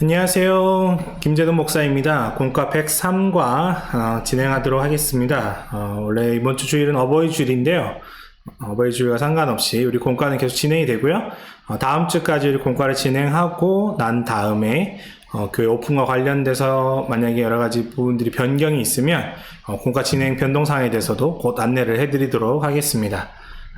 안녕하세요. 김재동 목사입니다. 공과 103과 진행하도록 하겠습니다. 어, 원래 이번 주 주일은 어버이 주일인데요. 어버이 주일과 상관없이 우리 공과는 계속 진행이 되고요. 어, 다음 주까지 우리 공과를 진행하고 난 다음에 어, 교회 오픈과 관련돼서 만약에 여러 가지 부분들이 변경이 있으면 어, 공과 진행 변동사항에 대해서도 곧 안내를 해드리도록 하겠습니다.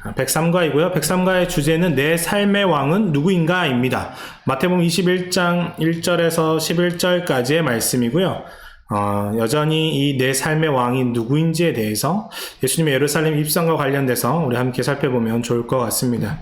103과이고요. 103과의 주제는 내 삶의 왕은 누구인가입니다. 마태복음 21장 1절에서 11절까지의 말씀이고요. 어, 여전히 이 내 삶의 왕이 누구인지에 대해서 예수님의 예루살렘 입성과 관련돼서 우리 함께 살펴보면 좋을 것 같습니다.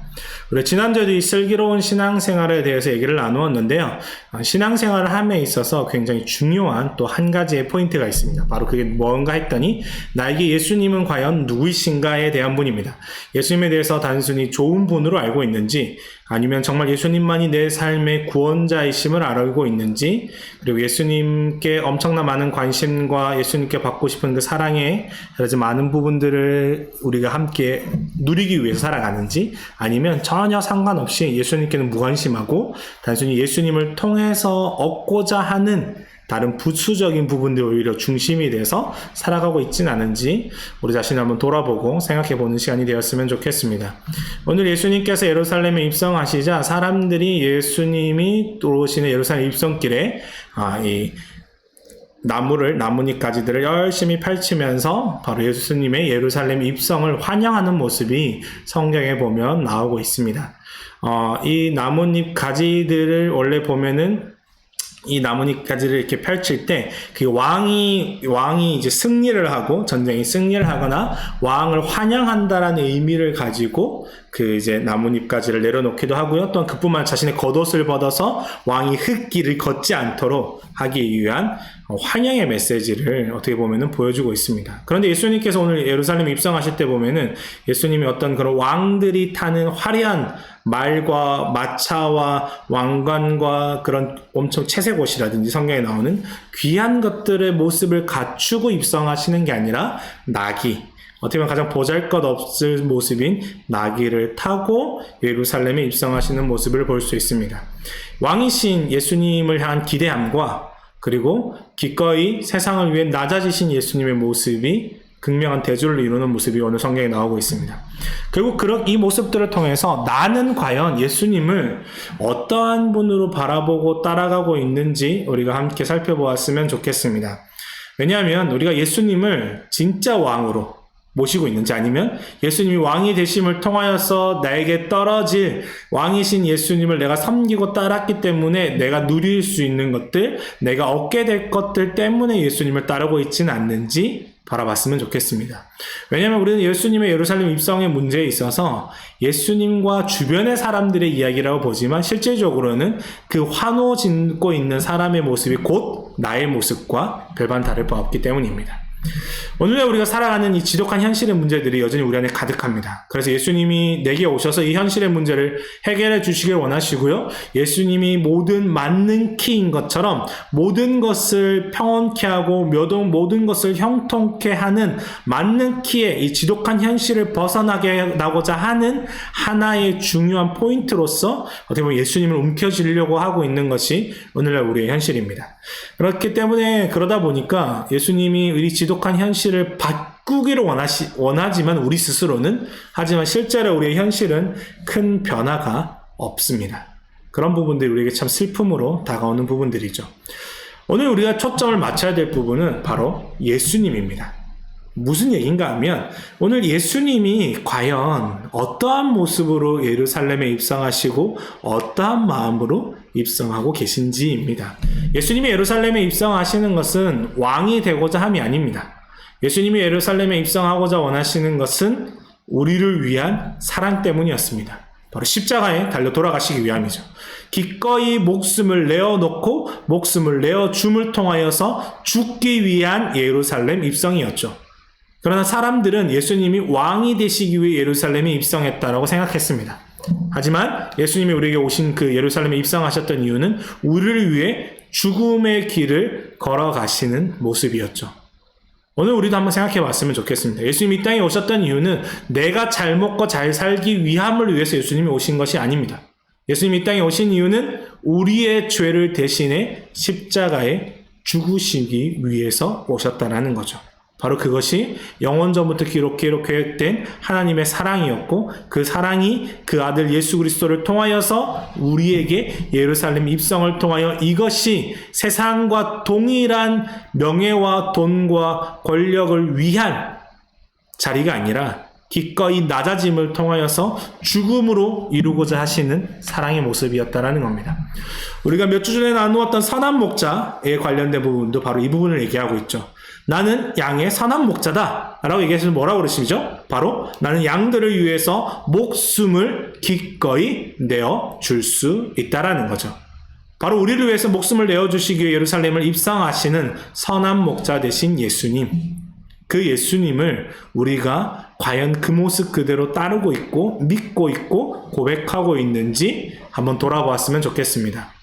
우리 지난주에도 이 슬기로운 신앙생활에 대해서 얘기를 나누었는데요. 어, 신앙생활을 함에 있어서 굉장히 중요한 또 한 가지의 포인트가 있습니다. 바로 그게 뭔가 했더니 나에게 예수님은 과연 누구이신가에 대한 분입니다. 예수님에 대해서 단순히 좋은 분으로 알고 있는지 아니면 정말 예수님만이 내 삶의 구원자이심을 알고 있는지 그리고 예수님께 엄청난 많은 관심과 예수님께 받고 싶은 그 사랑에 여러 많은 부분들을 우리가 함께 누리기 위해서 살아가는지 아니면 전혀 상관없이 예수님께는 무관심하고 단순히 예수님을 통해서 얻고자 하는 다른 부수적인 부분들이 오히려 중심이 돼서 살아가고 있진 않은지 우리 자신을 한번 돌아보고 생각해 보는 시간이 되었으면 좋겠습니다. 오늘 예수님께서 예루살렘에 입성하시자 사람들이 예수님이 들어오시는 예루살렘 입성길에 아, 이 나무를 나뭇잎 가지들을 열심히 펼치면서 바로 예수님의 예루살렘 입성을 환영하는 모습이 성경에 보면 나오고 있습니다. 어, 이 나뭇잎 가지들을 원래 보면은 이 나뭇잎 가지를 이렇게 펼칠 때 그 왕이 왕이 이제 승리를 하고 전쟁이 승리를 하거나 왕을 환영한다라는 의미를 가지고 그 이제 나뭇잎 가지를 내려놓기도 하고요. 또한 그뿐만 자신의 겉옷을 벗어서 왕이 흙길을 걷지 않도록 하기 위한 환영의 메시지를 어떻게 보면은 보여주고 있습니다. 그런데 예수님께서 오늘 예루살렘 입성하실 때 보면은 예수님이 어떤 그런 왕들이 타는 화려한 말과 마차와 왕관과 그런 엄청 채색 옷이라든지 성경에 나오는 귀한 것들의 모습을 갖추고 입성하시는 게 아니라 나귀 어떻게 보면 가장 보잘 것 없을 모습인 나귀를 타고 예루살렘에 입성하시는 모습을 볼 수 있습니다. 왕이신 예수님을 향한 기대함과 그리고 기꺼이 세상을 위해 낮아지신 예수님의 모습이 극명한 대조를 이루는 모습이 오늘 성경에 나오고 있습니다. 결국 그런 이 모습들을 통해서 나는 과연 예수님을 어떠한 분으로 바라보고 따라가고 있는지 우리가 함께 살펴보았으면 좋겠습니다. 왜냐하면 우리가 예수님을 진짜 왕으로 모시고 있는지 아니면 예수님이 왕이 되심을 통하여서 나에게 떨어질 왕이신 예수님을 내가 섬기고 따랐기 때문에 내가 누릴 수 있는 것들, 내가 얻게 될 것들 때문에 예수님을 따르고 있지는 않는지 바라봤으면 좋겠습니다. 왜냐하면 우리는 예수님의 예루살렘 입성의 문제에 있어서 예수님과 주변의 사람들의 이야기라고 보지만 실질적으로는 그 환호 짓고 있는 사람의 모습이 곧 나의 모습과 별반 다를 바 없기 때문입니다. 오늘날 우리가 살아가는 이 지독한 현실의 문제들이 여전히 우리 안에 가득합니다. 그래서 예수님이 내게 오셔서 이 현실의 문제를 해결해 주시길 원하시고요. 예수님이 모든 맞는 키인 것처럼 모든 것을 평온케 하고 모든 것을 형통케 하는 맞는 키의 이 지독한 현실을 벗어나게 나고자 하는 하나의 중요한 포인트로서 어떻게 보면 예수님을 움켜쥐려고 하고 있는 것이 오늘날 우리의 현실입니다. 그렇기 때문에 그러다 보니까 예수님이 우리 지 독한 현실을 바꾸기를 원하시, 원하지만 우리 스스로는 하지만 실제로 우리의 현실은 큰 변화가 없습니다. 그런 부분들이 우리에게 참 슬픔으로 다가오는 부분들이죠. 오늘 우리가 초점을 맞춰야 될 부분은 바로 예수님입니다. 무슨 얘기인가 하면 오늘 예수님이 과연 어떠한 모습으로 예루살렘에 입성하시고 어떠한 마음으로 입성하고 계신지입니다. 예수님이 예루살렘에 입성하시는 것은 왕이 되고자 함이 아닙니다. 예수님이 예루살렘에 입성하고자 원하시는 것은 우리를 위한 사랑 때문이었습니다. 바로 십자가에 달려 돌아가시기 위함이죠. 기꺼이 목숨을 내어놓고 목숨을 내어 줌을 통하여서 죽기 위한 예루살렘 입성이었죠. 그러나 사람들은 예수님이 왕이 되시기 위해 예루살렘에 입성했다라고 생각했습니다. 하지만 예수님이 우리에게 오신 그 예루살렘에 입성하셨던 이유는 우리를 위해 죽음의 길을 걸어가시는 모습이었죠. 오늘 우리도 한번 생각해 봤으면 좋겠습니다. 예수님이 이 땅에 오셨던 이유는 내가 잘 먹고 잘 살기 위함을 위해서 예수님이 오신 것이 아닙니다. 예수님이 이 땅에 오신 이유는 우리의 죄를 대신해 십자가에 죽으시기 위해서 오셨다라는 거죠. 바로 그것이 영원 전부터 기록기로 계획된 하나님의 사랑이었고 그 사랑이 그 아들 예수 그리스도를 통하여서 우리에게 예루살렘 입성을 통하여 이것이 세상과 동일한 명예와 돈과 권력을 위한 자리가 아니라 기꺼이 낮아짐을 통하여서 죽음으로 이루고자 하시는 사랑의 모습이었다라는 겁니다. 우리가 몇 주 전에 나누었던 선한 목자에 관련된 부분도 바로 이 부분을 얘기하고 있죠. 나는 양의 선한 목자다. 라고 얘기해서 뭐라고 그러시죠? 바로 나는 양들을 위해서 목숨을 기꺼이 내어 줄 수 있다라는 거죠. 바로 우리를 위해서 목숨을 내어주시기 위해 예루살렘을 입성하시는 선한 목자 되신 예수님. 그 예수님을 우리가 과연 그 모습 그대로 따르고 있고 믿고 있고 고백하고 있는지 한번 돌아보았으면 좋겠습니다.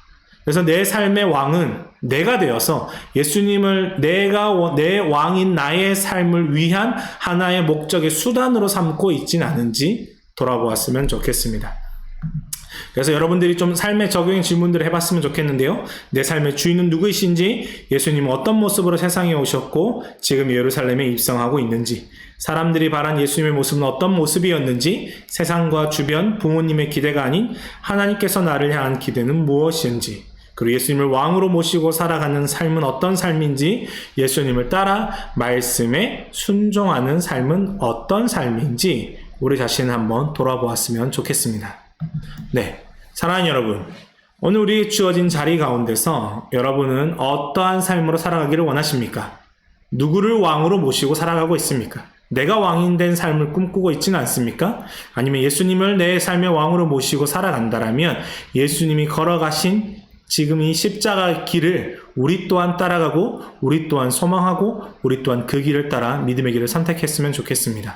그래서 내 삶의 왕은 내가 되어서 예수님을 내가 워- 내 왕인 나의 삶을 위한 하나의 목적의 수단으로 삼고 있진 않은지 돌아보았으면 좋겠습니다. 그래서 여러분들이 좀 삶의 적용 질문들을 해봤으면 좋겠는데요. 내 삶의 주인은 누구이신지, 예수님은 어떤 모습으로 세상에 오셨고, 지금 예루살렘에 입성하고 있는지, 사람들이 바란 예수님의 모습은 어떤 모습이었는지, 세상과 주변 부모님의 기대가 아닌 하나님께서 나를 향한 기대는 무엇인지, 그리고 예수님을 왕으로 모시고 살아가는 삶은 어떤 삶인지, 예수님을 따라 말씀에 순종하는 삶은 어떤 삶인지, 우리 자신을 한번 돌아보았으면 좋겠습니다. 네. 사랑하는 여러분. 오늘 우리 주어진 자리 가운데서 여러분은 어떠한 삶으로 살아가기를 원하십니까? 누구를 왕으로 모시고 살아가고 있습니까? 내가 왕인 된 삶을 꿈꾸고 있지는 않습니까? 아니면 예수님을 내 삶의 왕으로 모시고 살아간다라면 예수님이 걸어가신 지금 이 십자가 길을 우리 또한 따라가고 우리 또한 소망하고 우리 또한 그 길을 따라 믿음의 길을 선택했으면 좋겠습니다.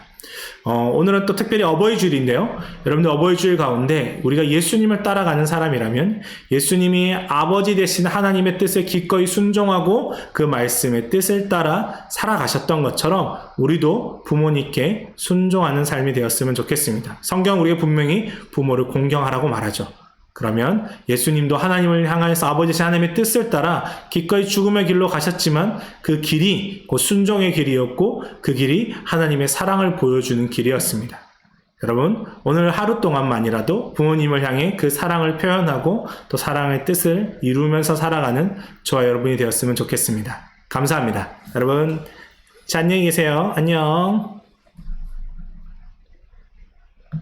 어, 오늘은 또 특별히 어버이 주일인데요. 여러분들 어버이 주일 가운데 우리가 예수님을 따라가는 사람이라면 예수님이 아버지 되신 하나님의 뜻을 기꺼이 순종하고 그 말씀의 뜻을 따라 살아가셨던 것처럼 우리도 부모님께 순종하는 삶이 되었으면 좋겠습니다. 성경 우리가 분명히 부모를 공경하라고 말하죠. 그러면 예수님도 하나님을 향하여서 아버지 하나님의 뜻을 따라 기꺼이 죽음의 길로 가셨지만 그 길이 곧 순종의 길이었고 그 길이 하나님의 사랑을 보여주는 길이었습니다. 여러분, 오늘 하루 동안만이라도 부모님을 향해 그 사랑을 표현하고 또 사랑의 뜻을 이루면서 살아가는 저와 여러분이 되었으면 좋겠습니다. 감사합니다. 여러분, 자, 안녕히 계세요. 안녕.